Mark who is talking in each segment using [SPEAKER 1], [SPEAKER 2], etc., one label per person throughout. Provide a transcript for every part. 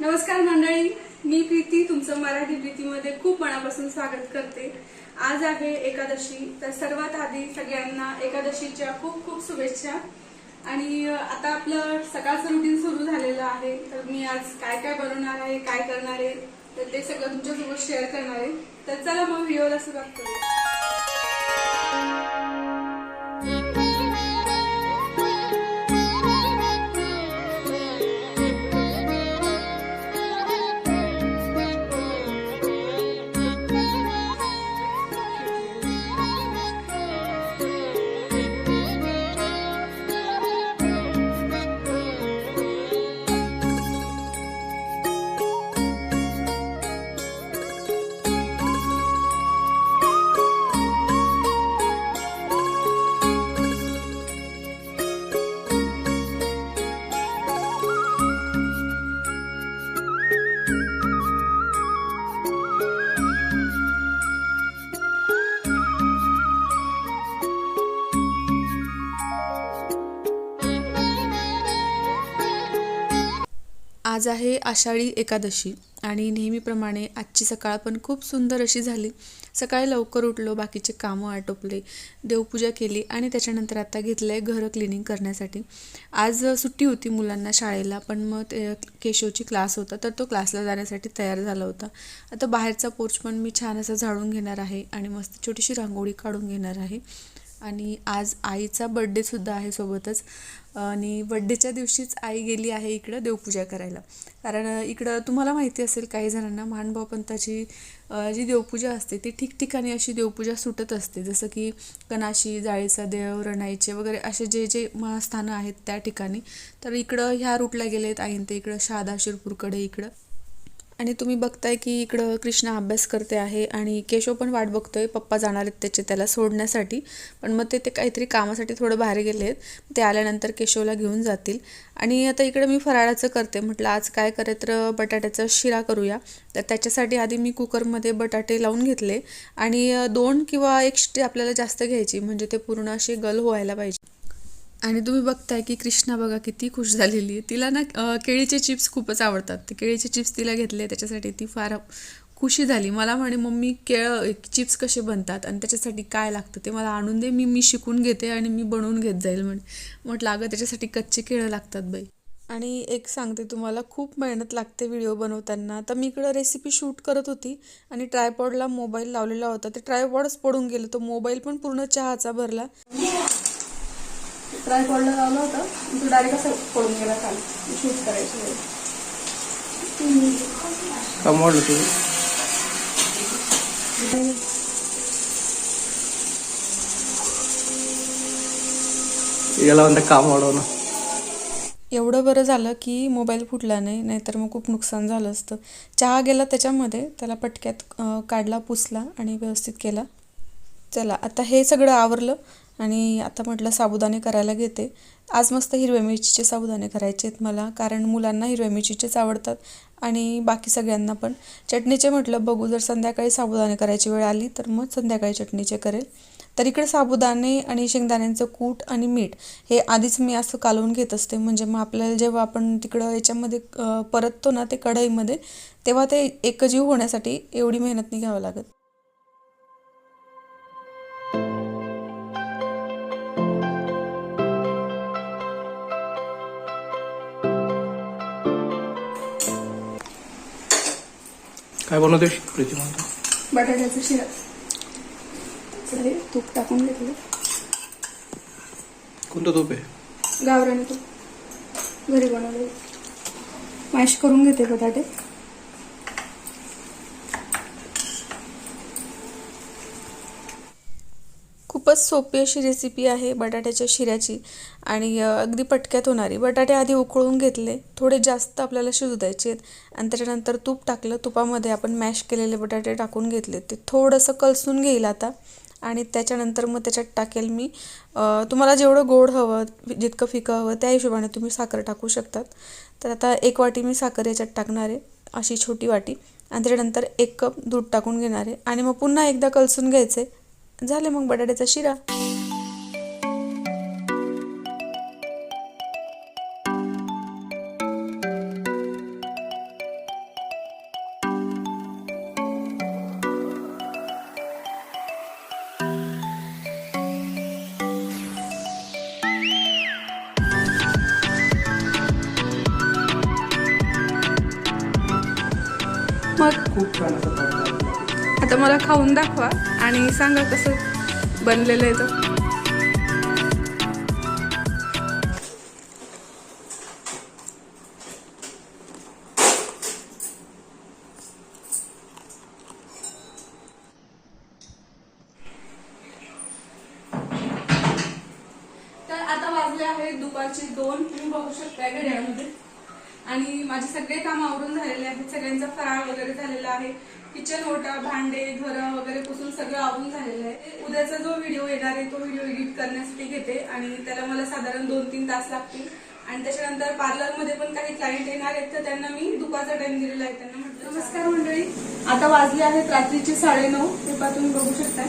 [SPEAKER 1] नमस्कार मंडळी मी प्रीती. तुमचं मराठी प्रीतीमध्ये खूप मनापासून स्वागत करते. आज आहे एकादशी तर सर्वात आधी सगळ्यांना एकादशीच्या खूप खूप शुभेच्छा. आणि आता आपलं सकाळचं रुटीन सुरू झालेलं आहे. तर मी आज काय काय बनवणार आहे काय करणार आहे तर ते सगळं तुमच्यासोबत शेअर करणार आहे. तर चला मग व्हिडिओला सुरुवात करूया.
[SPEAKER 2] आज आहे आषाढी एकादशी आणि नेहमीप्रमाणे आजची सकाळ पण खूप सुंदर अशी झाली. सकाळी लवकर उठलो बाकीचे कामं आटोपले देवपूजा केली आणि त्याच्यानंतर आता घेतलं आहे घरं क्लिनिंग करण्यासाठी. आज सुट्टी होती मुलांना शाळेला पण मग ते केशवची क्लास होता तर तो क्लासला जाण्यासाठी तयार झाला होता. आता बाहेरचा पोर्च पण मी छान असा झाडून घेणार आहे आणि मस्त छोटीशी रांगोळी काढून घेणार आहे. आणि आज आईचा बड्डेसुद्धा आहे सोबतच. आणि बड्डेच्या दिवशीच आई गेली आहे इकडं देवपूजा करायला. कारण इकडं तुम्हाला माहिती असेल काही जणांना महानुभाव पंथाची जी देवपूजा असते ती ठिकठिकाणी अशी देवपूजा सुटत असते. जसं की कनाशी जाळीचा देव रणाईचे वगैरे असे जे जे महास्थानं आहेत त्या ठिकाणी. तर इकडं ह्या रूटला गेलेत आईन ते. इकडं शहादा शिरपूरकडे इकडं. आणि तुम्ही बघताय की इकडं कृष्णा अभ्यास करते आहे आणि केशव पण वाट बघतोय पप्पा जाणार आहेत त्याचे त्याला सोडण्यासाठी. पण मग ते ते काहीतरी कामासाठी थोडं बाहेर गेले आहेत. ते आल्यानंतर केशवला घेऊन जातील. आणि आता इकडं मी फराळाचं करते. म्हटलं आज काय करे तर बटाट्याचा शिरा करूया. तर त्याच्यासाठी आधी मी कुकरमध्ये बटाटे लावून घेतले. आणि दोन किंवा एक शिट्टी आपल्याला जास्त घ्यायची. म्हणजे ते पूर्ण असे गल व्हायला पाहिजे. आणि तुम्ही बघताय की कृष्णा बघा किती खुश झालेली आहे. तिला ना केळीचे चिप्स खूपच आवडतात. ते केळीचे चिप्स तिला घेतले त्याच्यासाठी ती फार खुशी झाली. मला म्हणे मम्मी केळ चिप्स कसे बनतात आणि त्याच्यासाठी काय लागतं? ते मला आणून दे मी मी शिकून घेते आणि मी बनवून घेत जाईल. म्हणे म्हटलं अगं त्याच्यासाठी कच्चे केळं लागतात बाई. आणि एक सांगते तुम्हाला खूप मेहनत लागते व्हिडिओ बनवताना. तर मी इकडं रेसिपी शूट करत होती आणि ट्रायपॉडला मोबाईल लावलेला होता. ते ट्रायपॉडच पडून गेलं. तो मोबाईल पण पूर्ण चहाचा भरला.
[SPEAKER 1] ट्रायपॉडला लावलं होतं. तो डायरेक्ट असं पडून गेला खाली. शूट करायची
[SPEAKER 3] मोडलं तुझं याला म्हणतात काम वाढवणं
[SPEAKER 2] एवढं बरं झालं की मोबाईल फुटला नाही नाहीतर मग खूप नुकसान झालं असतं. चहा गेला त्याच्यामध्ये त्याला पटक्यात काढला पुसला आणि व्यवस्थित केला. चला आता हे सगळं आवरलं. आणि आता म्हटलं साबुदाणे करायला घेते. आज मस्त हिरव्या मिरचीचे साबुदाणे करायचे आहेत मला कारण मुलांना हिरव्या मिरचीचेच आवडतात आणि बाकी सगळ्यांना पण. चटणीचे म्हटलं बघू जर संध्याकाळी साबुदाणे करायची वेळ आली तर मग संध्याकाळी चटणीचे करेल. तर इकडे साबुदाणे आणि शेंगदाण्यांचं कूट आणि मीठ हे आधीच मी असं कालवून घेत असते. म्हणजे मग आपल्याला जेव्हा आपण तिकडं याच्यामध्ये परततो ना ते कढईमध्ये तेव्हा ते एकजीव होण्यासाठी एवढी मेहनत नाही घ्यावं लागत.
[SPEAKER 3] काय बनवते प्रीती म्हणतो
[SPEAKER 1] बटाट्याचा शिरा. इकडे तूप टाकून घेतलं.
[SPEAKER 3] कोणतं तूप आहे?
[SPEAKER 1] गावराने तूप. घरी बनवले मॅश करून घेते बटाटे.
[SPEAKER 2] खूपच सोपी अशी रेसिपी आहे बटाट्याच्या शिऱ्याची. आणि अगदी पटक्यात होणारी. बटाटे आधी उकळून घेतले. थोडे जास्त आपल्याला शिजू द्यायचे आहेत. आणि त्याच्यानंतर तूप टाकलं. तुपामध्ये आपण मॅश केलेले बटाटे टाकून घेतले ते थोडंसं कलसून घेईल आता. आणि त्याच्यानंतर मग त्याच्यात टाकेल मी तुम्हाला जेवढं गोड हवं जितकं फिकं हवं त्या हिशोबाने तुम्ही साखर टाकू शकतात. तर आता एक वाटी मी साखर याच्यात टाकणार आहे. अशी छोटी वाटी. आणि त्याच्यानंतर एक कप दूध टाकून घेणार आहे. आणि मग पुन्हा एकदा कलसून घ्यायचे झाले मग बटाट्याचा शिरा. मग
[SPEAKER 4] खूप छान असं
[SPEAKER 2] आता मला खाऊन दाखवा आणि सांगा कसं बनलेलं आहे तर आता वाजले आहे दुपारचे दोन. तुम्ही बघू शकता घड्याळमध्ये. आणि माझे सगळे काम आवरून झालेले आहेत. सगळ्यांचा फराळ वगैरे झालेला आहे. किचन ओटा भांडे घर वगैरे पुसून सगळं आवून झालेलं आहे. उद्याचा जो व्हिडिओ येणार आहे तो व्हिडिओ एडिट करण्यासाठी घेते आणि त्याला मला साधारण दोन तीन तास लागतील. आणि त्याच्यानंतर पार्लरमध्ये पण काही क्लायंट येणार आहेत तर त्यांना मी दुपारचा टाइम दिलेला आहे त्यांना म्हटलं नमस्कार मंडळी. आता वाजले आहेत रात्रीचे साडेनऊ. नऊ पहा तुम्ही बघू शकताय.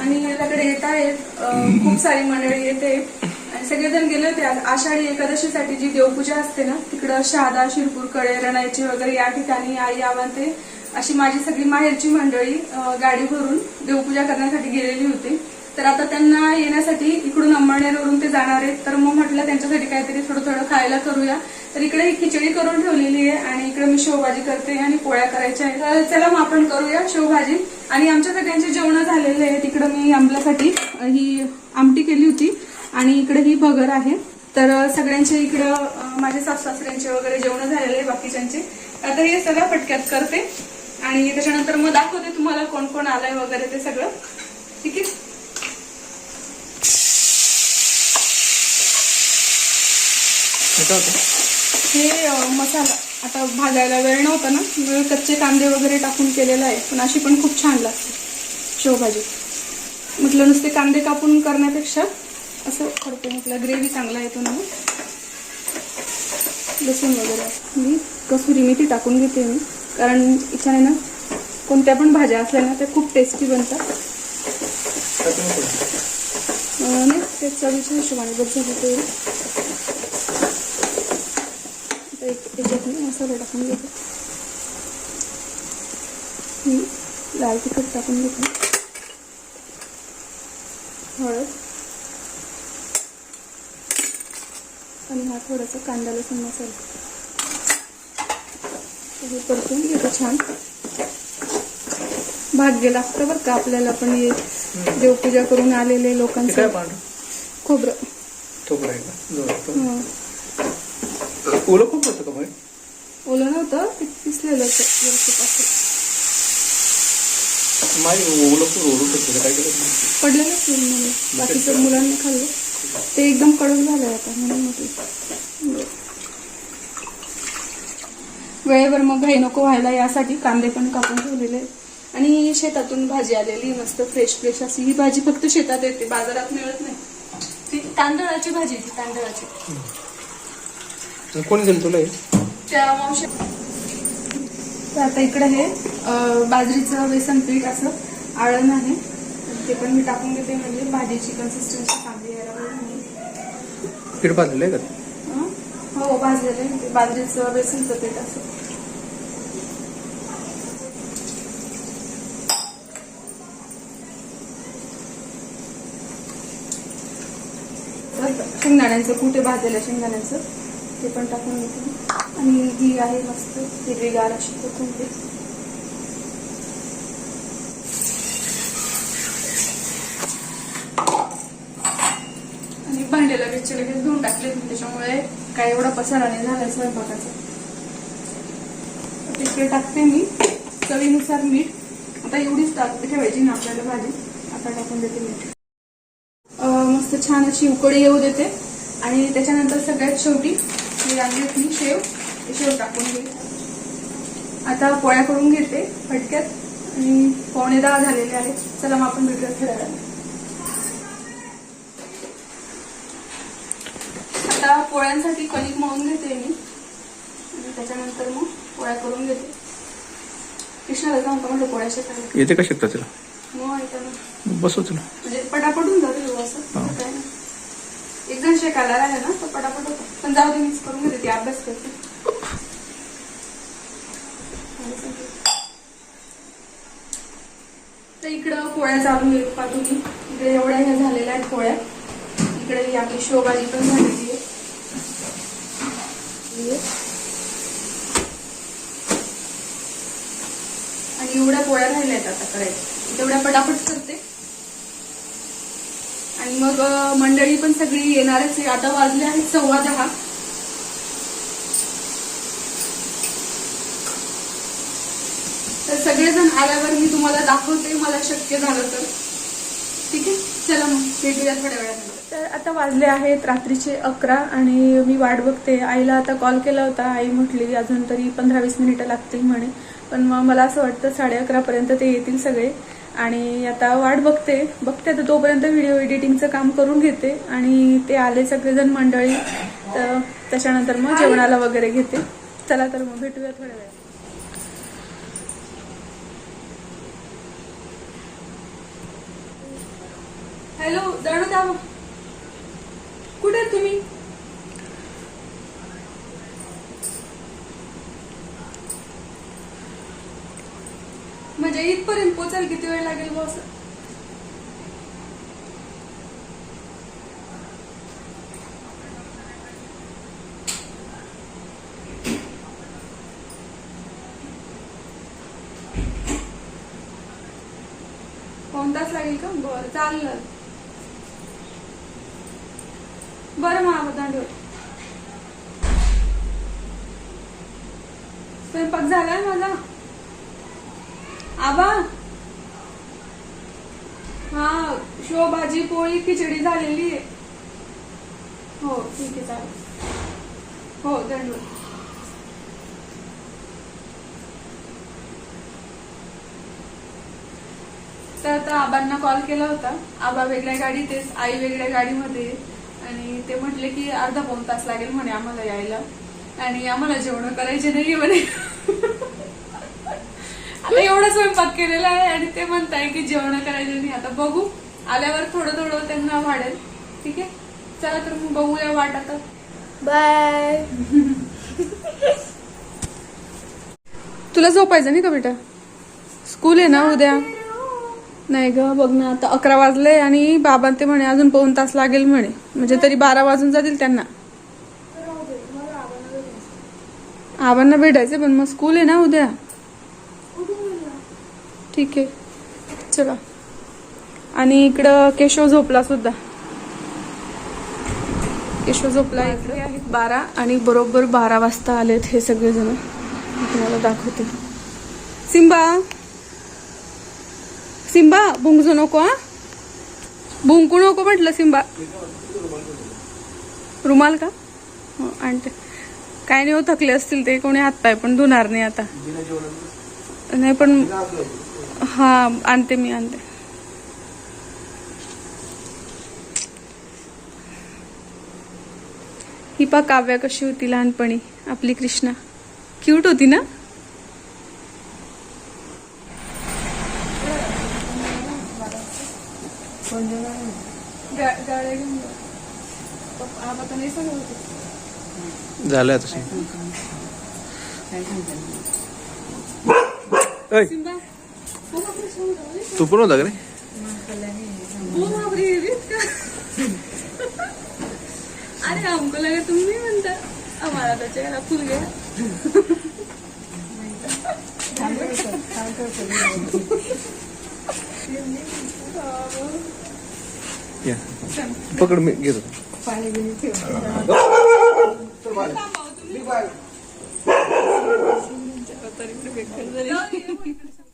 [SPEAKER 2] आणि याच्याकडे येत आहेत खूप सारी मंडळी येते. आणि सगळेजण गेले होते. आज आषाढी एकादशीसाठी जी देवपूजा असते ना तिकडं शहादा शिरपूरकडे रणायची वगैरे या ठिकाणी आई आवांते अशी माझी सगळी माहेरची मंडळी गाडी भरून देवपूजा करण्यासाठी गेलेली होती. तर आता त्यांना येण्यासाठी इकडून अंबळनेरवरून ते जाणार आहेत. तर मग म्हटलं त्यांच्यासाठी काहीतरी थोडं थोडं खायला करूया. तर इकडे ही खिचडी करून ठेवलेली आहे आणि इकडे मी शेवभाजी करते आणि पोळ्या करायच्या आहेत. तर चला मग आपण करूया शेवभाजी. आणि आमच्या सगळ्यांचे जेवण झालेले आहेत तिकडं मी आंबल्यासाठी ही आमटी केली होती. आणि इकडे ही भगर आहे. तर सगळ्यांचे इकडं माझ्या माझे सासऱ्यांचे वगैरे जेवण झालेले आहे बाकीच्यांचे. आता हे सगळं पटक्यात करते. आणि त्याच्यानंतर मग दाखवते तुम्हाला कोण कोण आलंय वगैरे ते सगळं. ठीक आहे? हे मसाला. आता भाजायला वेळ नव्हता ना. वेळ कच्चे कांदे वगैरे टाकून केलेला आहे. पण अशी पण खूप छान लागते शेवभाजी. म्हटलं नुसते कांदे कापून करण्यापेक्षा असं करते म्हटलं ग्रेव्ही चांगला येतो ना. लसूण वगैरे. मी कसुरी मेथी टाकून घेते मी. कारण इच्छाने ना कोणत्या पण भाज्या असल्या ना त्या खूप टेस्टी बनतात. नाही ते चवीच्या हिशोबाने बस होते ते. त्याच्यात मी मसाला टाकून घेते. मी लाल तिखट टाकून घेते. हळद आणि हा थोडासा कांदा लसूण मसाला. हे परतून घेते छान. भाग्य लागतं बरं का आपल्याला पण हे देवपूजा करून आलेले लोकांचं. खोबरं. हं.
[SPEAKER 4] ओलं खूप होतं का मग
[SPEAKER 2] ओलं नव्हतं ते पिसलेलं होतं
[SPEAKER 4] माझी ओलं खूप ओढून होतं काय केलं
[SPEAKER 2] पडलेलं असेल मला बाकीचं मुलांनी खाल्लं. ते एकदम कडक झालंय आता म्हणून म्हटलं. वेळेवर मग घाई नको व्हायला यासाठी कांदे पण कापून ठेवलेले. आणि शेतातून भाजी आलेली मस्त फ्रेश फ्रेश अशी ही भाजी फक्त शेतात येते बाजारात मिळत नाही ती तांदळाची भाजी ती तांदळाची
[SPEAKER 4] कोणी दिलं तुला?
[SPEAKER 2] त्या मावशी तर आता इकडे हे बाजरीचं बेसन पीठ असं आळण आहे ते पण मी टाकून घेते म्हणजे भाजीची कन्सिस्टन्सी चांगली यायला.
[SPEAKER 4] पीठ भाजलेलं आहे का?
[SPEAKER 2] हो भाजलेलं ते बाजरीचं बेसनचं पीठ असं शेंगदाण्यांचं कुठे भाजलेलं शेंगदाण्यांचं. ते पण टाकून घेते. आणि ही आहे मस्त हिरवीगार अशी कोथिंबीर आणि भांडे लगेच असले त्याच्यामुळे काय एवढा पसारा नाही झाला स्वयंपाकाचा तिकडे टाकते मी चवीनुसार मीठ. आता एवढीच टाक ठेवायची ना आपल्याला भाजी. आता टाकून देते मीठ. मस्त छान अशी उकडी येऊ देते. आणि त्याच्यानंतर सगळ्यात शेवटी मी रांगेत मी शेव. ते शेव टाकून घेते. आता पोळ्या करून घेते फटक्यात. आणि पावणे दहा झालेले आहेत. चला मग आपण भेटूया खेळायला. आता पोळ्यांसाठी कणिक मळून घेते मी. आणि त्याच्यानंतर मग पोळ्या करून घेते. कृष्णाला जाऊन का म्हटलं पोळ्या शेकायला
[SPEAKER 4] येते का शकता तिला?
[SPEAKER 2] मग
[SPEAKER 4] बसवतो ना.
[SPEAKER 2] म्हणजे पटापटून जाते हो असं
[SPEAKER 4] हा.
[SPEAKER 2] काय नाही. एक जण शेकायला राहिला ना तर पटापट होतो. पण जाऊ दे मीच करून घेते ती अभ्यास करते. तर इकडं पोळ्या चालू आहे तुम्ही इकडे एवढ्या ह्या झालेल्या आहेत पोळ्या. इकडे ही आपली शेवभाजी पण झालेली आहे. आणि एवढ्या पोळ्या राहिल्या आहेत आता करायच्या. तेवढ्या पटापट करते. आणि मग मंडळी पण सगळी येणारच आहे. आता वाजले आहेत सव्वा दहा. तर सगळेजण आल्यावर मी तुम्हाला दाखवते मला शक्य झालं तर. ठीक आहे? चला मग भेटूया थोड्या वेळाने तर आता वाजले आहेत रात्रीचे अकरा आणि मी वाट बघते. आईला आता कॉल केला होता. आई म्हटली अजून तरी पंधरा वीस मिनिटं लागतील म्हणे. पण मग मला असं वाटतं साडे अकरापर्यंत ते येतील सगळे. आणि आता वाट बघते. बघते तर तोपर्यंत व्हिडिओ एडिटिंगचं काम करून घेते. आणि ते आले सगळेजण मंडळी. तर त्याच्यानंतर मग जेवणाला वगैरे घेते. चला तर मग भेटूया थोड्या वेळात हॅलो जाणू द्या कुठे तुम्ही? म्हणजे इथपर्यंत पोचायला किती वेळ लागेल बॉस पाऊण तास लागेल का? बरं चाललं. बरं मग आबा स्वयंपाक झालाय माझा. आबा. हा शो भाजी पोळी खिचडी झालेली. आहे हो ठीक आहे चालेल. हो दंडवर तर आता आबांना कॉल केला होता. आबा वेगळ्या गाडीत आई वेगळ्या गाडीमध्ये आहे. आणि ते म्हटले की अर्धा पाऊण तास लागेल म्हणे आम्हाला यायला. आणि आम्हाला जेवण करायचे नाही म्हणे. आता एवढा स्वयंपाक केलेला आहे आणि ते म्हणताय की जेवण करायचे नाही. आता बघू. आल्यावर थोडं थोडं त्यांना वाढेल. ठीक आहे? चला तर मग बघूया वाट आता. बाय. तुला झोपायचं नाही का बेटा? स्कूल आहे ना उद्या? नाही ग बघ ना आता अकरा वाजले आणि बाबा ते म्हणे अजून पाऊन तास लागेल म्हणे. म्हणजे तरी बारा वाजून जातील त्यांना. आबांना भेटायचे पण मग स्कूल आहे ना उद्या? ठीक आहे. चला. आणि इकडं केशव झोपला सुद्धा. केशव झोपला इकडे. आहेत बारा आणि बरोबर बारा वाजता आलेत हे सगळेजण. तुम्हाला दाखवते. सिम्बा सिम्बा भुंकजू नको हा? भुंकू नको म्हटलं सिम्बा रुमाल का? हो आणते. काय नाही हो थकले असतील ते कोणी हातपाय पण धुणार नाही आता. नाही पण हा आणते मी आणते. ही पा काव्या कशी होती लहानपणी आपली कृष्णा. क्यूट होती ना? गा- गाड्या घेऊन जा. पप्पा- आबा तर नाही सांगत होते. ओ बापरे, सोडून
[SPEAKER 4] तू पण होता का रे?
[SPEAKER 2] अरे हमको लगा तुम नहीं म्हणता हमारा तो चेहरा फुल गया
[SPEAKER 4] या. पकड मी घेतो.
[SPEAKER 5] तर.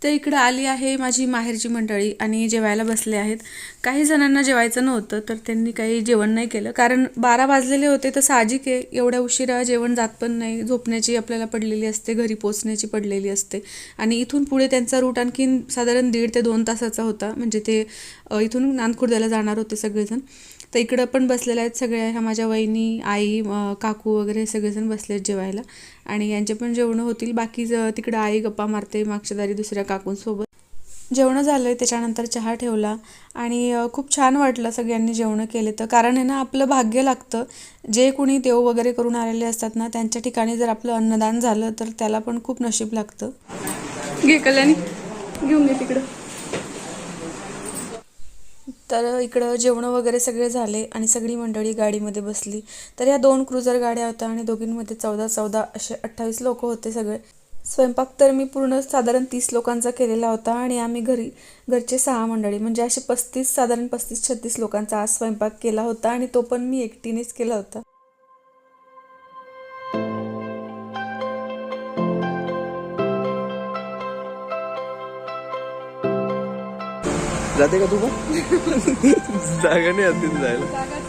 [SPEAKER 5] तर इकडं आली आहे माझी माहेरची मंडळी आणि जेवायला बसले आहेत. काही जणांना जेवायचं नव्हतं तर त्यांनी काही जेवण नाही केलं. कारण बारा वाजलेले होते तर साहजिक आहे. एवढ्या उशिरा जेवण जात पण नाही. झोपण्याची आपल्याला पडलेली असते घरी पोचण्याची पडलेली असते. आणि इथून पुढे त्यांचा रूट आणखीन साधारण दीड ते दोन तासाचा होता. म्हणजे ते इथून नांदखुर्द्याला जाणार होते सगळेजण. तर इकडं पण बसलेल्या आहेत सगळ्या ह्या माझ्या वहिनी आई काकू वगैरे हे सगळेजण बसले आहेत जेवायला. आणि यांचे पण जेवणं होतील. बाकी ज- तिकडं आई गप्पा मारते मागच्या दारी दुसऱ्या काकूंसोबत. जेवणं झालं त्याच्यानंतर चहा ठेवला आणि खूप छान वाटलं सगळ्यांनी जेवणं केले तर. कारण आहे ना आपलं भाग्य लागतं. जे कुणी देव वगैरे करून आलेले असतात ना त्यांच्या ठिकाणी जर आपलं अन्नदान झालं तर त्याला पण खूप नशीब लागतं.
[SPEAKER 2] घे कल्याणी घेऊन घे तिकडं.
[SPEAKER 5] तर इकडं जेवणं वगैरे सगळे झाले आणि सगळी मंडळी गाडीमध्ये बसली. तर या दोन क्रुझर गाड्या होत्या आणि दोघींमध्ये चौदा चौदा असे अठ्ठावीस लोक होते सगळे. स्वयंपाक तर मी पूर्ण साधारण तीस लोकांचा केलेला होता आणि आम्ही घरी घरचे सहा मंडळी म्हणजे असे पस्तीस साधारण पस्तीस छत्तीस लोकांचा आज स्वयंपाक केला होता आणि तो पण मी एकटीनेच केला होता.
[SPEAKER 4] जाते का तू पण? जागा नाही जायला.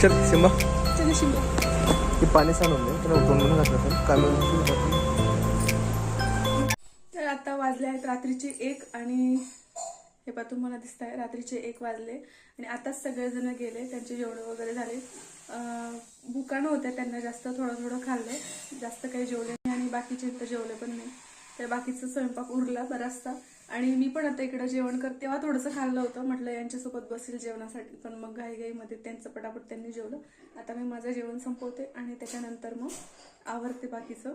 [SPEAKER 2] चला शिंबा.
[SPEAKER 4] ते पाणी सांडून दे त्याला म्हणून घातलं तर कामी
[SPEAKER 2] तर आता वाजले आहेत रात्रीचे एक आणि हे पा तुम्हाला दिसत आहे रात्रीचे एक वाजले. आणि आताच सगळेजण गेले त्यांचे जेवण वगैरे झाले. अं, भुका नव्हत्या त्यांना जास्त थोडं थोडं खाल्लं. जास्त काही जेवले नाही आणि बाकीचे तर जेवले पण नाही. तर बाकीचा स्वयंपाक उरला बराचसा. आणि मी पण आता इकडं जेवण करते. तेव्हा थोडंसं खाल्लं होतं. म्हटलं यांच्यासोबत बसेल जेवणासाठी. पण मग घाईघाईमध्ये त्यांचं पटापट त्यांनी जेवलं. आता मी माझं जेवण संपवते आणि त्याच्यानंतर मग आवरते बाकीचं.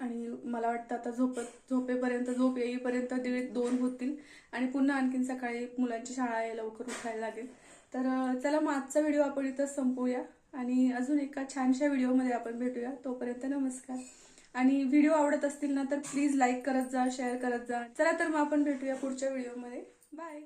[SPEAKER 2] आणि मला वाटतं आता झोपत झोपेपर्यंत झोप येईपर्यंत दीड दोन होतील. आणि पुन्हा आणखीन सकाळी मुलांची शाळा आहे लवकर उठायला लागेल. तर चला मग आजचा व्हिडिओ आपण इथं संपवूया आणि अजून एका छानशा व्हिडिओमध्ये आपण भेटूया. तोपर्यंत नमस्कार. आणि व्हिडिओ आवडत असतील ना तर प्लीज लाईक करत जा शेअर करत जा. चला तर मग आपण भेटूया पुढच्या व्हिडिओमध्ये. बाय.